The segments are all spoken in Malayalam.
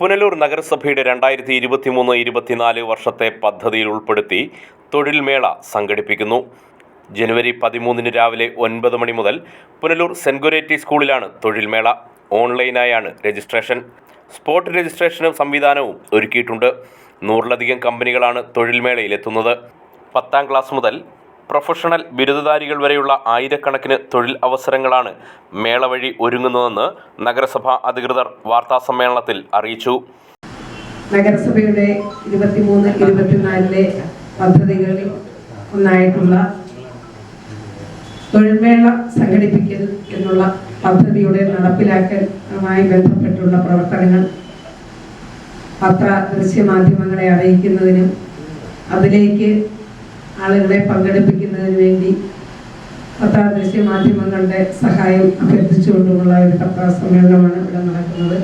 പുനലൂർ നഗരസഭയുടെ രണ്ടായിരത്തി ഇരുപത്തിമൂന്ന് ഇരുപത്തിനാല് വർഷത്തെ പദ്ധതിയിൽ ഉൾപ്പെടുത്തി തൊഴിൽ മേള സംഘടിപ്പിക്കുന്നു. ജനുവരി പതിമൂന്നിന് രാവിലെ ഒൻപത് മണി മുതൽ പുനലൂർ സെൻഗുരേറ്റി ഗൊരേറ്റി സ്കൂളിലാണ് തൊഴിൽ മേള. ഓൺലൈനായാണ് രജിസ്ട്രേഷൻ. സ്പോട്ട് രജിസ്ട്രേഷനും സംവിധാനവും ഒരുക്കിയിട്ടുണ്ട്. നൂറിലധികം കമ്പനികളാണ് തൊഴിൽ മേളയിലെത്തുന്നത്. പത്താം ക്ലാസ് മുതൽ പ്രൊഫഷണൽ ബിരുദധാരികൾ വരെയുള്ള ആയിരക്കണക്കിന് തൊഴിൽ അവസരങ്ങളാണ് മേള വഴി ഒരുങ്ങുന്നതെന്ന് നഗരസഭാ അധികൃതർ വാർത്താസമ്മേളനത്തിൽ അറിയിച്ചു. നഗരസഭയുടെ ഇരുപത്തിമൂന്ന് ഇരുപത്തിനാലിലെ പദ്ധതികളിൽ ഒന്നായിട്ടുള്ള തൊഴിൽമേള സംഘടിപ്പിക്കൽ എന്നുള്ള പദ്ധതിയുടെ നടപ്പിലാക്കലുമായി ബന്ധപ്പെട്ടുള്ള പ്രവർത്തനങ്ങൾ പത്ര ദൃശ്യമാധ്യമങ്ങളെ അറിയിക്കുന്നതിനും അതിലേക്ക് ആളുകളെ പങ്കെടുപ്പിക്കുന്നതിന് വേണ്ടി പത്ര ദൃശ്യമാധ്യമങ്ങളുടെ സഹായം അഭ്യർത്ഥിച്ചുകൊണ്ടുമുള്ള ഒരു പത്ര സമ്മേളനമാണ് ഇവിടെ നടക്കുന്നത്.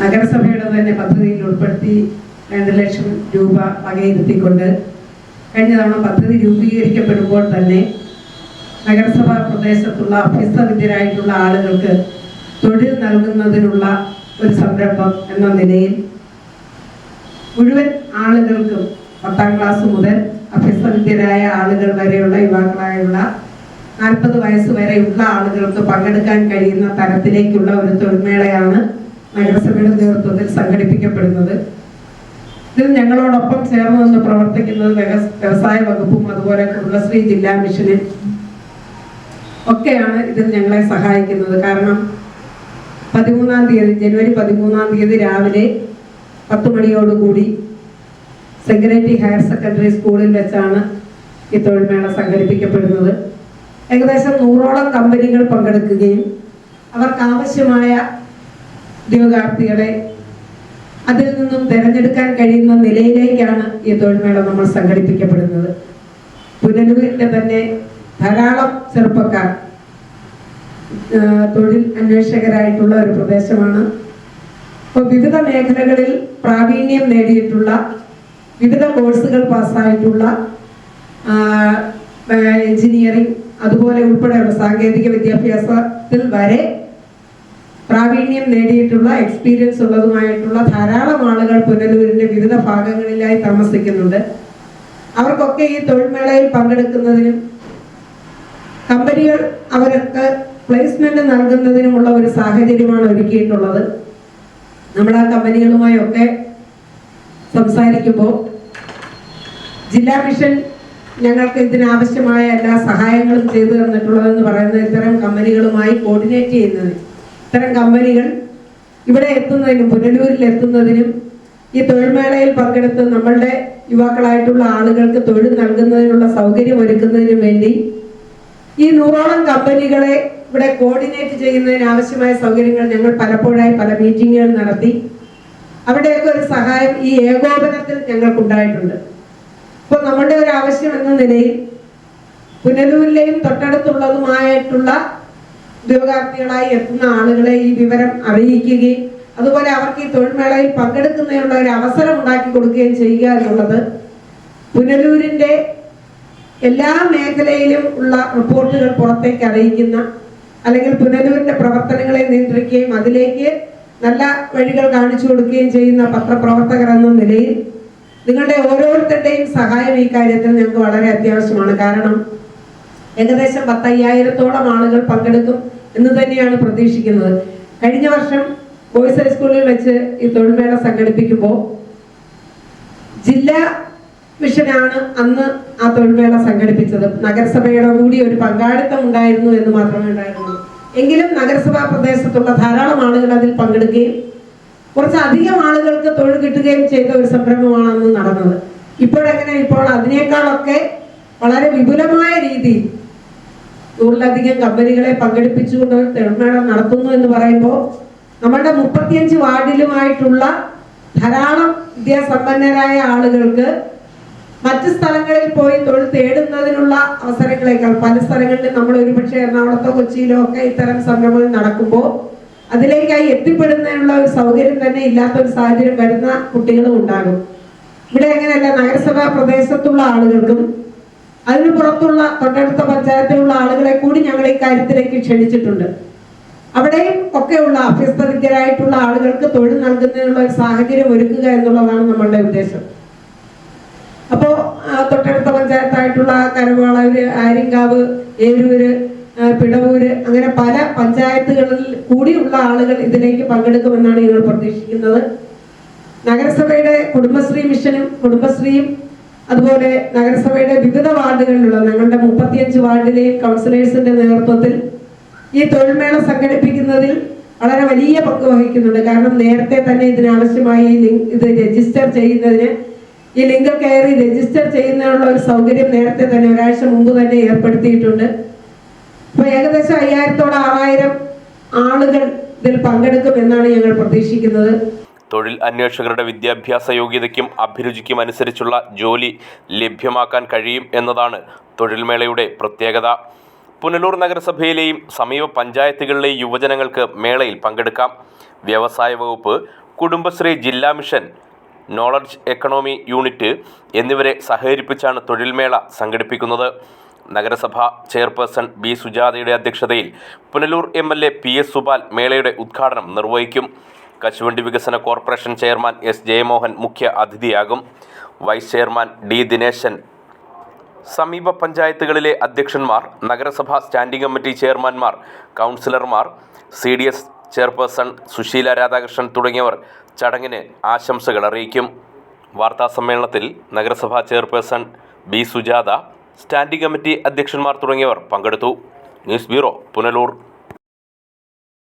നഗരസഭയുടെ തന്നെ പദ്ധതിയിൽ ഉൾപ്പെടുത്തി രണ്ട് ലക്ഷം രൂപ വകയിരുത്തിക്കൊണ്ട് കഴിഞ്ഞ തവണ പദ്ധതി രൂപീകരിക്കപ്പെടുമ്പോൾ തന്നെ നഗരസഭാ പ്രദേശത്തുള്ള അഭ്യസ്തവിദ്യരായിട്ടുള്ള ആളുകൾക്ക് തൊഴിൽ നൽകുന്നതിനുള്ള ഒരു സംരംഭം എന്ന നിലയിൽ മുഴുവൻ ആളുകൾക്കും പത്താം ക്ലാസ് മുതൽ അഭ്യസ്തവിദ്യരായ ആളുകൾ വരെയുള്ള യുവാക്കളായുള്ള നാൽപ്പത് വയസ്സ് വരെയുള്ള ആളുകൾക്ക് പങ്കെടുക്കാൻ കഴിയുന്ന തരത്തിലേക്കുള്ള ഒരു തൊഴിൽമേളയാണ് നഗരസഭയുടെ നേതൃത്വത്തിൽ സംഘടിപ്പിക്കപ്പെടുന്നത്. ഇതിൽ ഞങ്ങളോടൊപ്പം ചേർന്ന് നിന്ന് പ്രവർത്തിക്കുന്നത് വ്യവസായ വകുപ്പും അതുപോലെ കുടുംബശ്രീ ജില്ലാ മിഷനും ഒക്കെയാണ് ഇതിൽ ഞങ്ങളെ സഹായിക്കുന്നത്. കാരണം പതിമൂന്നാം തീയതി ജനുവരി പതിമൂന്നാം തീയതി രാവിലെ പത്ത് മണിയോടുകൂടി സെക്രട്ടറി ഹയർ സെക്കൻഡറി സ്കൂളിൽ വെച്ചാണ് ഈ തൊഴിൽമേള സംഘടിപ്പിക്കപ്പെടുന്നത്. ഏകദേശം നൂറോളം കമ്പനികൾ പങ്കെടുക്കുകയും അവർക്ക് ആവശ്യമായ ഉദ്യോഗാർത്ഥികളെ അതിൽ നിന്നും തിരഞ്ഞെടുക്കാൻ കഴിയുന്ന നിലയിലേക്കാണ് ഈ തൊഴിൽമേള നമ്മൾ സംഘടിപ്പിക്കപ്പെടുന്നത്. പുനലൂരിന്റെ തന്നെ ധാരാളം ചെറുപ്പക്കാർ തൊഴിൽ അന്വേഷകരായിട്ടുള്ള ഒരു പ്രദേശമാണ്. അപ്പോൾ വിവിധ മേഖലകളിൽ പ്രാവീണ്യം നേടിയിട്ടുള്ള വിവിധ കോഴ്സുകൾ പാസ്സായിട്ടുള്ള എഞ്ചിനീയറിംഗ് അതുപോലെ ഉൾപ്പെടെയുള്ള സാങ്കേതിക വിദ്യാഭ്യാസത്തിൽ വരെ പ്രാവീണ്യം നേടിയിട്ടുള്ള എക്സ്പീരിയൻസ് ഉള്ളതുമായിട്ടുള്ള ധാരാളം ആളുകൾ പുനലൂരിന്റെ വിവിധ ഭാഗങ്ങളിലായി താമസിക്കുന്നുണ്ട്. അവർക്കൊക്കെ ഈ തൊഴിൽമേളയിൽ പങ്കെടുക്കുന്നതിനും കമ്പനികൾ അവർക്ക് പ്ലേസ്മെന്റ് നൽകുന്നതിനുമുള്ള ഒരു സാഹചര്യമാണ് ഒരുക്കിയിട്ടുള്ളത്. നമ്മൾ ആ കമ്പനികളുമായി ഒക്കെ സംസാരിക്കുമ്പോൾ ജില്ലാ മിഷൻ ഞങ്ങൾക്ക് ഇതിനാവശ്യമായ എല്ലാ സഹായങ്ങളും ചെയ്തു തന്നിട്ടുള്ളതെന്ന് പറയുന്നത് ഇത്തരം കമ്പനികളുമായി കോർഡിനേറ്റ് ചെയ്യുന്നത്. ഇത്തരം കമ്പനികൾ ഇവിടെ എത്തുന്നതിനും പുനലൂരിൽ എത്തുന്നതിനും ഈ തൊഴിൽമേളയിൽ പങ്കെടുത്ത് നമ്മളുടെ യുവാക്കളായിട്ടുള്ള ആളുകൾക്ക് തൊഴിൽ നൽകുന്നതിനുള്ള സൗകര്യം ഒരുക്കുന്നതിനും വേണ്ടി ഈ നൂറോളം കമ്പനികളെ ഇവിടെ കോർഡിനേറ്റ് ചെയ്യുന്നതിന് ആവശ്യമായ സൗകര്യങ്ങൾ ഞങ്ങൾ പലപ്പോഴായി പല മീറ്റിങ്ങുകൾ നടത്തി. അവിടെയൊക്കെ ഒരു സഹായം ഈ ഏകോപനത്തിൽ ഞങ്ങൾക്കുണ്ടായിട്ടുണ്ട്. അപ്പോൾ നമ്മുടെ ഒരു ആവശ്യം എന്ന നിലയിൽ പുനലൂരിലെയും തൊട്ടടുത്തുള്ളതുമായിട്ടുള്ള ഉദ്യോഗാർത്ഥികളായി എത്തുന്ന ആളുകളെ ഈ വിവരം അറിയിക്കുകയും അതുപോലെ അവർക്ക് ഈ തൊഴിൽമേളയിൽ പങ്കെടുക്കുന്നതിനുള്ള ഒരു അവസരം ഉണ്ടാക്കി കൊടുക്കുകയും ചെയ്യുക എന്നുള്ളത് പുനലൂരിന്റെ എല്ലാ മേഖലയിലും ഉള്ള റിപ്പോർട്ടുകൾ പുറത്തേക്ക് അറിയിക്കുന്ന അല്ലെങ്കിൽ പുനലൂരിന്റെ പ്രവർത്തനങ്ങളെ നിയന്ത്രിക്കുകയും അതിലേക്ക് നല്ല വഴികൾ കാണിച്ചു കൊടുക്കുകയും ചെയ്യുന്ന പത്രപ്രവർത്തകർ എന്ന നിലയിൽ നിങ്ങളുടെ ഓരോരുത്തരുടെയും സഹായം ഈ കാര്യത്തിൽ ഞങ്ങൾക്ക് വളരെ അത്യാവശ്യമാണ്. കാരണം ഏകദേശം പത്തയ്യായിരത്തോളം ആളുകൾ പങ്കെടുക്കും എന്ന് തന്നെയാണ് പ്രതീക്ഷിക്കുന്നത്. കഴിഞ്ഞ വർഷം ബോയ്സ് ഹൈസ്കൂളിൽ വെച്ച് ഈ തൊഴിൽമേള സംഘടിപ്പിക്കുമ്പോൾ ജില്ലാ മിഷനാണ് അന്ന് ആ തൊഴിൽമേള സംഘടിപ്പിച്ചത്. നഗരസഭയുടെ കൂടി ഒരു പങ്കാളിത്തം ഉണ്ടായിരുന്നു എന്ന് മാത്രമേ ഉണ്ടായിരുന്നുള്ളൂ. എങ്കിലും നഗരസഭാ പ്രദേശത്തുള്ള ധാരാളം ആളുകൾ അതിൽ പങ്കെടുക്കുകയും കുറച്ച് അധികം ആളുകൾക്ക് തൊഴിൽ കിട്ടുകയും ചെയ്ത ഒരു സംരംഭമാണ് അന്ന് നടന്നത്. ഇപ്പോഴെങ്ങനെ ഇപ്പോൾ അതിനേക്കാളൊക്കെ വളരെ വിപുലമായ രീതിയിൽ നൂറിലധികം കമ്പനികളെ പങ്കെടുപ്പിച്ചുകൊണ്ട് തൊഴിൽമേള നടത്തുന്നു എന്ന് പറയുമ്പോൾ നമ്മളുടെ മുപ്പത്തിയഞ്ച് വാർഡിലുമായിട്ടുള്ള ധാരാളം വിദ്യാസമ്പന്നരായ ആളുകൾക്ക് മറ്റ് സ്ഥലങ്ങളിൽ പോയി തൊഴിൽ തേടുന്നതിനുള്ള അവസരങ്ങളേക്കാൾ പല സ്ഥലങ്ങളിലും നമ്മൾ ഒരുപക്ഷെ എറണാകുളത്തോ കൊച്ചിയിലോ ഒക്കെ ഇത്തരം സംരംഭങ്ങൾ നടക്കുമ്പോൾ അതിലേക്കായി എത്തിപ്പെടുന്നതിനുള്ള ഒരു സൗകര്യം തന്നെ ഇല്ലാത്ത ഒരു സാഹചര്യം വരുന്ന കുട്ടികളും ഉണ്ടാകും. ഇവിടെ അങ്ങനെയല്ല നഗരസഭാ പ്രദേശത്തുള്ള ആളുകൾക്കും അതിന് പുറത്തുള്ള തൊട്ടടുത്ത പഞ്ചായത്തിലുള്ള ആളുകളെ കൂടി ഞങ്ങൾ ഈ കാര്യത്തിലേക്ക് ക്ഷണിച്ചിട്ടുണ്ട്. അവിടെയും ഒക്കെയുള്ള അഭ്യസ്തവിദ്യരായിട്ടുള്ള ആളുകൾക്ക് തൊഴിൽ നൽകുന്നതിനുള്ള ഒരു സാഹചര്യം ഒരുക്കുക എന്നുള്ളതാണ് നമ്മളുടെ ഉദ്ദേശം. അപ്പോൾ തൊട്ടടുത്ത പഞ്ചായത്തായിട്ടുള്ള കരവാളൂര് ആര്യങ്കാവ് ഏരൂര് പിടവൂര് അങ്ങനെ പല പഞ്ചായത്തുകളിൽ കൂടിയുള്ള ആളുകൾ ഇതിലേക്ക് പങ്കെടുക്കുമെന്നാണ് ഞങ്ങൾ പ്രതീക്ഷിക്കുന്നത്. നഗരസഭയുടെ കുടുംബശ്രീ മിഷനും കുടുംബശ്രീയും അതുപോലെ നഗരസഭയുടെ വിവിധ വാർഡുകളിലുള്ള ഞങ്ങളുടെ മുപ്പത്തിയഞ്ച് വാർഡിലെ കൗൺസിലേഴ്സിന്റെ നേതൃത്വത്തിൽ ഈ തൊഴിൽമേള സംഘടിപ്പിക്കുന്നതിൽ വളരെ വലിയ പങ്ക് വഹിക്കുന്നുണ്ട്. കാരണം നേരത്തെ തന്നെ ഇതിനാവശ്യമായി ഇത് രജിസ്റ്റർ ചെയ്യുന്നതിന് ഈ ലിങ്ക് കയറി രജിസ്റ്റർ ചെയ്യുന്നതിനുള്ള ഒരു സൗകര്യം നേരത്തെ തന്നെ ഒരാഴ്ച മുമ്പ് തന്നെ ഏർപ്പെടുത്തിയിട്ടുണ്ട്. അപ്പൊ ഏകദേശം അയ്യായിരത്തോളം ആറായിരം ആളുകൾ ഇതിൽ പങ്കെടുക്കും എന്നാണ് ഞങ്ങൾ പ്രതീക്ഷിക്കുന്നത്. തൊഴിൽ അന്വേഷകരുടെ വിദ്യാഭ്യാസ യോഗ്യതയ്ക്കും അഭിരുചിക്കും അനുസരിച്ചുള്ള ജോലി ലഭ്യമാക്കാൻ കഴിയും എന്നതാണ് തൊഴിൽമേളയുടെ പ്രത്യേകത. പുനലൂർ നഗരസഭയിലെയും സമീപ പഞ്ചായത്തുകളിലെയും യുവജനങ്ങൾക്ക് മേളയിൽ പങ്കെടുക്കാം. വ്യവസായ വകുപ്പ് കുടുംബശ്രീ ജില്ലാ മിഷൻ നോളജ് എക്കണോമി യൂണിറ്റ് എന്നിവരെ സഹകരിപ്പിച്ചാണ് തൊഴിൽമേള സംഘടിപ്പിക്കുന്നത്. നഗരസഭ ചെയർപേഴ്സൺ ബി സുജാതയുടെ അധ്യക്ഷതയിൽ Punalur M L A P S Supal മേളയുടെ ഉദ്ഘാടനം നിർവഹിക്കും. കശുവണ്ടി വികസന കോർപ്പറേഷൻ ചെയർമാൻ എസ് ജയമോഹൻ മുഖ്യ അതിഥിയാകും. Vice chairman D Dineshan. സമീപ പഞ്ചായത്തുകളിലെ അധ്യക്ഷന്മാർ നഗരസഭാ സ്റ്റാൻഡിംഗ് കമ്മിറ്റി ചെയർമാൻമാർ കൗൺസിലർമാർ C D S chairperson Susheela Radhakrishnan തുടങ്ങിയവർ ചടങ്ങിന് ആശംസകൾ അറിയിക്കും. വാർത്താ സമ്മേളനത്തിൽ നഗരസഭാ chairperson B Sujatha standing committee അധ്യക്ഷന്മാർ തുടങ്ങിയവർ പങ്കെടുത്തു. News bureau Punalur.